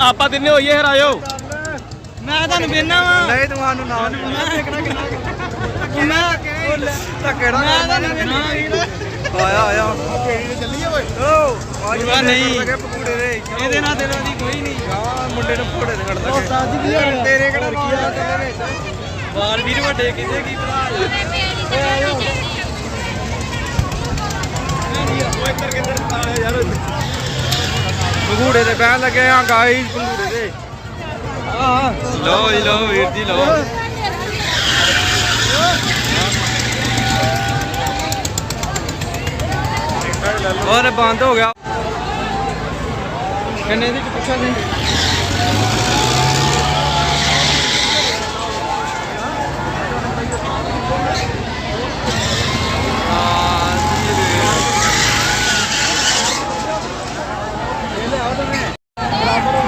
ਆਪਾਂ ਦਿਨੇ ਹੋਈਏ ਫਿਰ ਆਇਓ। ਮੈਂ ਤੁਹਾਨੂੰ ਵੇਨਾ ਵਾ। ਨਹੀਂ ਤੁਹਾਨੂੰ ਨਾ ਮੈਂ ਧੱਕੇ ਨਾ ਮੈਂ ਤੁਹਾਨੂੰ ਵੇਨਾ ਆਇਆ ਆਇਆ। ਕਿਹੜੀ ਚੱਲੀਏ ਓਏ ਓ ਪੂਰਾ ਨਹੀਂ। ਪਕੂੜੇ ਦੇ ਇਹਦੇ ਨਾਲ ਤੇਰਾ ਦੀ ਕੋਈ ਨਹੀਂ। ਆ ਮੁੰਡੇ ਨੂੰ ਫੋੜੇ ਦੇ ਖੜਦਾ ਉਹ ਸਾਦੀ ਕੀ ਹੋਇਆ? ਤੇਰੇ ਕਿਹੜਾ ਬਾਲ ਤੇਰੇ ਵਿੱਚ ਬਾਲ ਵੀਰ ਵੱਡੇ ਕਿਤੇ ਕੀ ਭਰਾ ਪਕੂੜੇ ਤੇ ਬਹਿਣ ਲੱਗੇ ਆ ਗਾਈ ਪਕੂੜੇ ਦੇ ਲਓ ਜੀ ਲਓ ਵੀਰ ਜੀ ਲਓ। ਹੋਰ ਬੰਦ ਹੋ ਗਿਆ। ਕਿੰਨੇ ਦੀ ਪੁੱਛਾ ਸੀ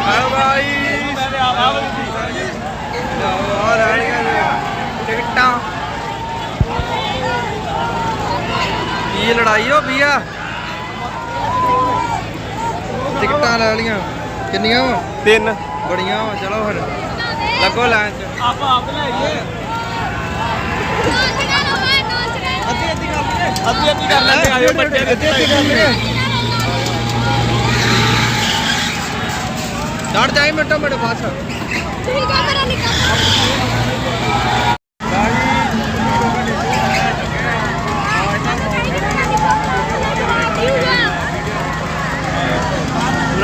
ਆਓ ਭਾਈ ਆ ਰਹੀਆਂ ਨੇ ਟਿਕਟਾਂ ਕੀ ਲੜਾਈ ਹੋ ਗਈ ਆ ਟਿਕਟਾਂ ਲੈ ਲੀਆਂ ਕਿੰਨੀਆਂ ਵਾ? ਤਿੰਨ। ਬੜੀਆਂ ਵਾ ਚਲੋ ਫਿਰ। ਲੱਗੋ ਲਾਈਨ 'ਚ। ਆਪਾਂ ਆਪ ਲੈ ਆਈਏ। ਅੱਧੀ ਅੱਧੀ ਕਰ ਲਈਏ। ਅੱਧੀ ਅੱਧੀ ਕਰ ਲੈਂਦੇ ਆਇਓ ਬੱਚੇ ਅੱਧੀ ਅੱਧੀ ਕਰ ਲਈਏ। ਚੜ ਜਾਈ ਮਿੰਟੋ ਮਿੰਟ ਬਸ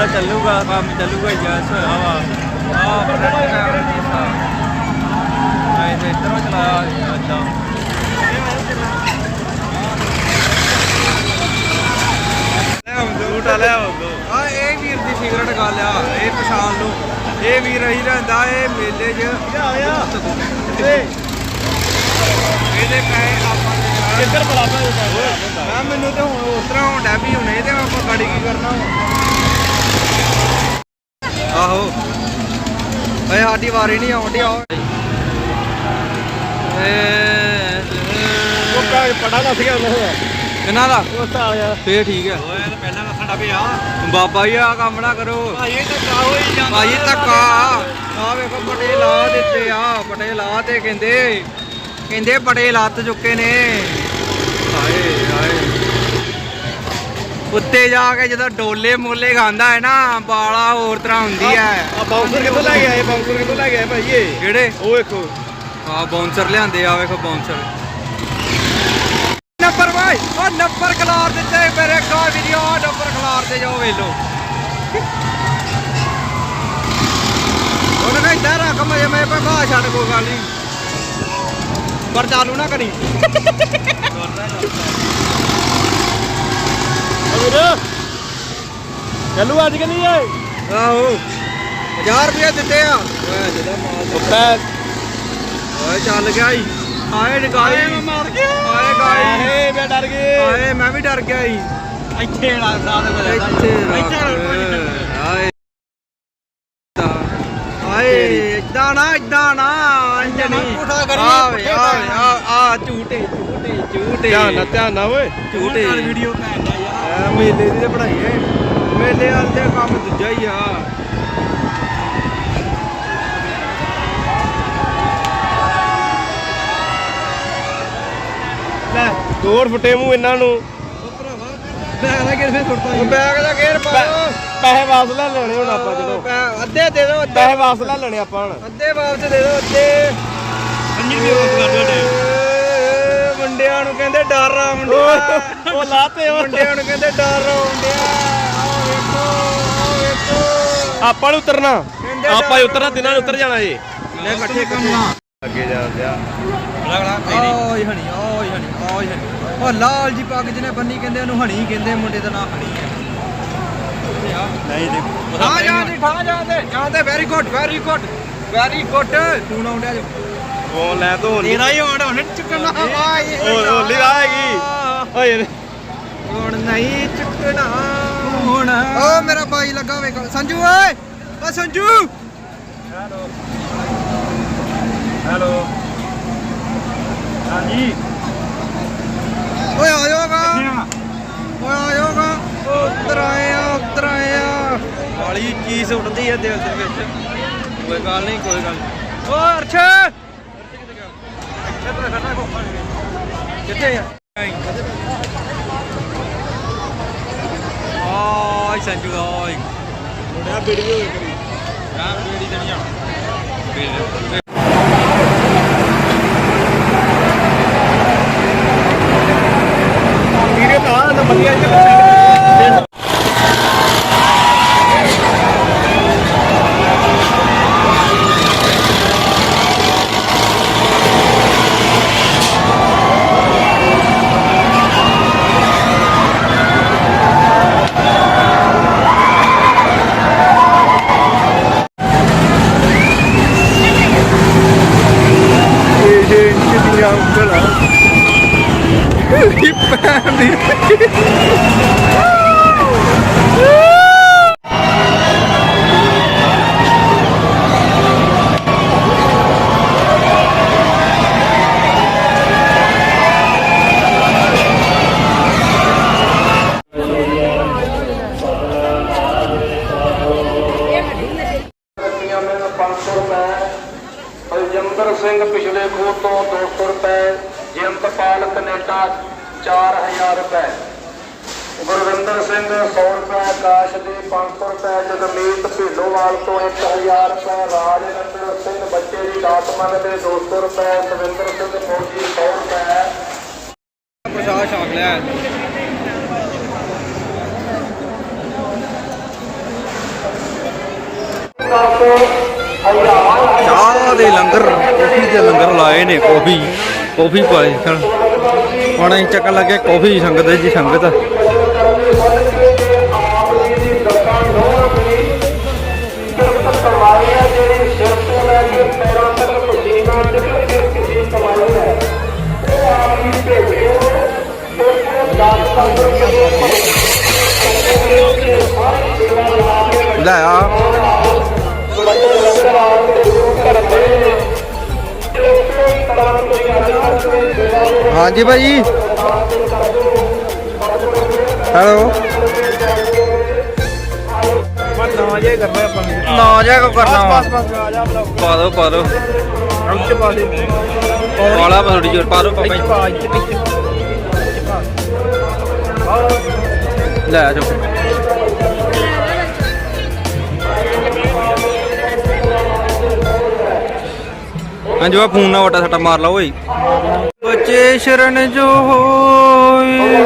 ਪੂਰਾ ਚੱਲੂਗਾ ਕੰਮ ਚੱਲੂਗਾ ਜੈਸ ਹੋਇਆ ਵਾ। ਆ ਫਰੰਟ ਕੈਮਰਾ ਦੀ ਸਾ ਆਏ ਤੇ ਇਧਰੋਂ ਚਲਾਇਆ ਅੱਦਾ ਝੂਟਾ ਲੈ ਆਓ ਆ ਇਹ ਵੀਰ ਦੀ ਸਿਗਰਟ ਗੱਲ ਆ ਇਹ ਪਛਾਣ ਇਹ ਵੀਰ ਹੀ ਰਹਿੰਦਾ ਇਹ ਮੇਲੇ 'ਚ। ਇਹਦੇ ਪੈਸੇ ਆਪਾਂ ਕਿੱਧਰ ਬਰਾਬਰ ਮੈਂ ਮੈਨੂੰ ਤਾਂ ਹੁਣ ਉਸ ਤਰ੍ਹਾਂ ਹੁੰਦਾ ਵੀ ਹੁਣ ਇਹਦੇ ਆਪਾਂ ਗਾੜੀ ਕੀ ਕਰਨਾ ਆਹੋ। ਓਏ ਸਾਡੀ ਵਾਰੀ ਨਹੀਂ ਆਉਂਦੀ ਆਓ ਉਹ ਕਾ ਪੜਾ ਦੱਸ ਗਿਆ ਉਹਨਾਂ। ਦਾ ਕਿੰਨਾ ਦਾ? ਉਹ ਤਾਂ ਆ ਗਿਆ ਫੇਰ ਠੀਕ ਹੈ ਓਏ ਤਾਂ ਪਹਿਲਾਂ ਪਿਆ ਬਾਬਾ ਜੀ ਆ ਕੰਮ ਨਾ ਕਰੋ। ਭਾਈ ਇਹ ਤਾਂ ਕਾ ਹੋਈ ਜਾਂਦਾ ਭਾਈ ਧੱਕਾ। ਆ ਵੇਖੋ ਬੜੇ ਲਾ ਦਿੱਤੇ ਆ। ਬੜੇ ਲਾ ਤੇ ਕਹਿੰਦੇ ਕਹਿੰਦੇ ਬੜੇ ਲੱਤ ਚੁੱਕੇ ਨੇ। ਹਾਏ। ਉੱਤੇ ਜਾ ਕੇ ਜਦੋਂ ਡੋਲੇ ਮੋਲੇ ਖਾਂਦਾ ਹੈ ਨਾ ਬਾਲਾ ਹੋਰ ਤਰ੍ਹਾਂ ਹੁੰਦੀ ਹੈ। ਆ ਬਾਉਂਸਰ ਕਿੱਥੋਂ ਲੈ ਕੇ ਆਏ? ਬਾਉਂਸਰ ਕਿੱਥੋਂ ਲੈ ਕੇ ਆਏ ਭਾਈ ਇਹ? ਕਿਹੜੇ? ਉਹ ਵੇਖੋ। ਆ ਬਾਉਂਸਰ ਲਿਆਂਦੇ ਆ ਵੇਖੋ ਬਾਉਂਸਰ ਨੰਬਰ ਭਾਈ ਉਹ ਨੰਬਰ ਖਲਾਰ ਦਿੱਤੇ ਮੇਰੇ ਕਾ ਵੀਡੀਓ ਨੰਬਰ ਖਲਾਰ ਤੇ ਜਾਓ ਵੇਲੋ ਉਹਨੇ ਕਹਾ ਇੱਧਰ ਰੱਖ ਮਜੇ ਮੈਂ ਭਗਾ ਛੱਡ ਕੋਈ ਗੱਲ ਪਰ ਚਾਲੂ ਨਾ ਕਰੀ। ਵੀਰ ਚੱਲੂ ਅੱਜ ਕਿ ਨਹੀਂ ਓਏ ਆਹੋ। 1000 ਰੁਪਏ ਦਿੱਤੇ ਆ। ਓਏ ਜਿਹਦਾ ਮਾਲ ਪੈ ਓਏ ਚੱਲ ਗਿਆ ਈ। ਆਏ ਨਗਾਈ ਮੈਂ ਮਰ ਗਿਆ। ਆਏ ਗਾਈ ਏ ਮੈਂ ਡਰ ਗਏ ਆਏ ਮੈਂ ਵੀ ਡਰ ਗਿਆ ਈ। ਇੱਥੇ ਰੱਖ ਸਾਧ ਇੱਥੇ ਇੱਥੇ ਰੱਖ ਆਏ। ਆਏ ਇਦਾਂ ਨਾ ਇਦਾਂ ਨਾ ਅੰਜਨੀ ਪੁੱਠਾ ਕਰੀ, ਆਵੇ ਪੁੱਠੇ ਆਵੇ ਪੈਰ। ਆ ਆ ਝੂਟੇ ਝੂਟੇ ਝੂਟੇ। ਧਿਆਨ ਨਾਲ ਧਿਆਨ ਨਾਲ ਓਏ। ਝੂਟੇ। ਵੀਡੀਓ ਭੈਣ ਆ ਮੇਲੇ ਦੀ ਤੇ ਪੜਾਈ ਏ ਮੇਲੇ ਵਾਲ ਤੇ ਕੰਮ ਦੂਜਾ ਹੀ ਆ। ਲੈ ਦੋੜ ਫੁੱਟੇ ਮੂੰਹ ਇਹਨਾਂ ਨੂੰ। ਬੈਗ ਦਾ ਸੁੱਟਦਾ ਬੈਗ ਦਾ ਗੇਰ ਪਾ ਪੈ- ਪੈਸੇ ਵਾਪਸ ਲੈ ਲੈਣੇ ਹੁਣ ਆਪਾਂ ਚਲੋ ਅੱਧੇ ਦੇ ਦਿਓ ਪੈਸੇ ਵਾਪਸ ਲੈ ਲੈਣੇ ਆਪਾਂ ਹੁਣ। ਅੱਧੇ ਵਾਪਸ ਦੇ ਦਿਓ ਅੱਧੇ। ਅੰਜੀ ਵੀ ਵਾਪਸ ਕਰ ਦਿਓ ਮੁੰਡਿਆਂ ਨੂੰ ਕਹਿੰਦੇ ਡਰ ਆ ਮੁੰਡਿਆ ਉਹ ਲਾਤੇ ਉਹ। ਮੁੰਡਿਆਂ ਨੂੰ ਕਹਿੰਦੇ ਡਰ ਆ ਮੁੰਡਿਆ ਆ ਵੇਖੋ ਆ ਵੇਖੋ। ਆਪਾਂ ਨੂੰ ਉਤਰਨਾ। ਆਪਾਂ ਹੀ ਉਤਰਨਾ ਤਿੰਨਾਂ ਨੂੰ ਉਤਰ ਜਾਣਾ ਜੀ ਲੈ ਇਕੱਠੇ ਕਰਨਾ ਅੱਗੇ ਜਾ ਜਾ ਓਏ ਹਣੀ ਓਏ ਹਣੀ ਓਏ ਹਣੀ। ਉਹ ਲਾਲ ਜੀ ਪੱਗ ਜਿਹਨੇ ਬੰਨੀ ਕਹਿੰਦੇ ਉਹਨੂੰ ਹਣੀ ਕਹਿੰਦੇ ਮੁੰਡੇ ਦਾ ਨਾਂ ਹਣੀ ਹੈ। ਨਹੀਂ ਜਾਂਦੇ ਠਾ ਜਾਂਦੇ ਜਾਂਦੇ very good very good very good phone ਆਉਂਦਾ ਜੋ। ਉਹ ਲੈ ਤੂੰ ਹੋਲੀ। ਤੇਰਾ ਹੀ ਆਉਣ ਹੁਣ ਚੁੱਕਣਾ ਵਾਏ ਉਹ ਹੋਲੀ ਆਏਗੀ ਓਏ ਹੁਣ ਨਹੀਂ ਚੁੱਕਣਾ। ਹੁਣ ਓ ਮੇਰਾ ਬਾਈ ਲੱਗਾ ਵੇ ਸੰਜੂ ਓਏ। ਓ ਸੰਜੂ। ਹੈਲੋ। ਹਾਂਜੀ। ਓਏ ਆ ਜਾਓਗਾ। ਓਏ ਆ ਜਾਓਗਾ। ਉੱਤਰ ਆਏ ਆ ਉੱਤਰ ਆਏ ਆ ਵਾਲੀ ਚੀਜ਼ ਉੱਡਦੀ ਆ ਦਿਲ ਦੇ ਵਿੱਚ। ਕੋਈ ਗੱਲ ਨਹੀਂ ਕੋਈ ਗੱਲ ਨੀ। ਓ ਅਰਸ਼। ਕਿੱਥੇ ਆ ਆਈ ਸੰਜੂ ਆਈ ਮੁੰਡਿਆ ਵੀਡੀਓ ਕਰੀ ਨਾ ਬੇੜੀ ਤੇ ਨਹੀਂ ਜਾਣਾ ਇਹ ਪੈਣ ਦੀ ਰੁਪਈਆ ਮੈਨੂੰ 500 ਰੁਪਏ ਬਲਜਿੰਦਰ ਸਿੰਘ ਪਿਛਲੇ ਖੋਹ ਤੋਂ 200 ਰੁਪਏ ਜਿੰਦਪਾਲ ਕੈਨੇਡਾ 4000 ਰੁਪਏ। ਗੁਰਵਿੰਦਰ ਸਿੰਘ 100 ਰੁਪਏ ਆਕਾਸ਼ ਦੇ 500 ਰੁਪਏ ਜਗਮੀਤ ਢਿੱਲੋਵਾਲ ਤੋਂ 1000 ਰੁਪਏ ਰਾਜਨੰਦਰ ਸਿੰਘ ਬੱਚੇ ਦੀ ਦਾਤਮਨ ਦੇ 200 ਰੁਪਏ ਦਵਿੰਦਰ ਸਿੰਘ ਫੌਜੀ 100 ਰੁਪਏ। ਪ੍ਰਸ਼ਾਦ ਛਾਕ ਲਿਆ। ਚਾਹ ਦੇ ਲੰਗਰ ਕਾਫੀ ਦੇ ਲੰਗਰ ਲਾਏ ਨੇ ਕਾਫੀ ਕਾਫੀ ਪਾਏ ਸਨ। ਹੁਣ ਅਸੀਂ ਚੱਕਣ ਲੱਗੇ ਕਾਫੀ ਸੰਗਤ ਹੈ ਜੀ ਸੰਗਤ। ਕਮਾਈਆਂ ਲੈ ਕੇ ਹਾਂਜੀ ਭਾਜੀ ਹੈਲੋ। ਨਾ ਜੇ ਕਰਨਾ ਆਪਾਂ ਨੂੰ ਨਾ ਜਾ ਕੋ ਕਰਨਾ ਵਾ? ਬਸ ਬਸ ਆ ਜਾ ਬਲੌਗ। ਪਾ ਦੋ ਪਾ ਦੋ। ਉੱਚ ਪਾ ਦੇ। ਵਾਲਾ ਥੋੜੀ ਜੋਰ ਪਾ ਦੋ ਪਾਪਾ ਜੀ। ਪਾ ਇੱਥੇ ਇੱਥੇ ਲੈ ਆ ਜਾਓ। ਹਾਂਜੀ ਵਾ ਫੋਨ ਨਾਲ ਵਟਾ ਸੱਟਾ ਮਾਰ ਲਾ ਓਏ ਬੱਚੇ ਸ਼ਰਨ ਜੋ ਹੋਏ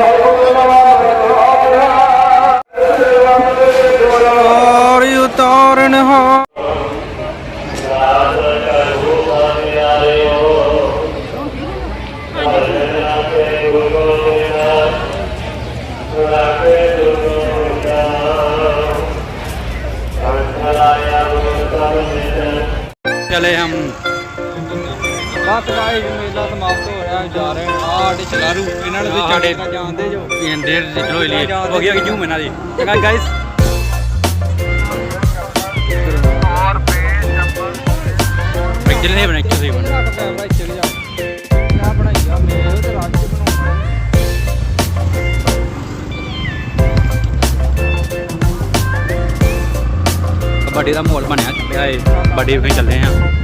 ਔਰ ਉਤਾਰਨ ਹਾ चले हम ਬਸ ਗਾਇਸ ਮੇਲਾ ਸਮਾਪਤ ਹੋ ਰਿਹਾ ਜਾ ਰਹੇ ਹਾਂ ਆੜੇ ਚਲਾਰੂ ਇਹਨਾਂ ਨੂੰ ਤੇ ਚੜੇ ਜਾਣਦੇ ਜੋ। ਇੰਡੇ ਚਲੋ ਲਈ ਹੋ ਗਿਆ ਕਿ ਜੂ। ਮੈਨਾਂ ਦੀ? ਚੰਗਾ ਗਾਇਸ ਪਿਕਚਰ ਨਹੀਂ ਬਣਾਈ ਕਿਸੇ ਬਣ। ਕੈਮਰਾ ਚੱਲ ਜਾ। ਕਿਆ ਬਣਾਈਆ ਮੇਰੇ ਤੇ ਰੱਖ ਕੇ ਬਣਾਉਣਾ ਕਬੱਡੀ ਦਾ ਮਾਹੌਲ ਬਣਿਆ ਚੱਲਿਆ ਏ ਵੇਖਣ ਚੱਲੇ ਆ।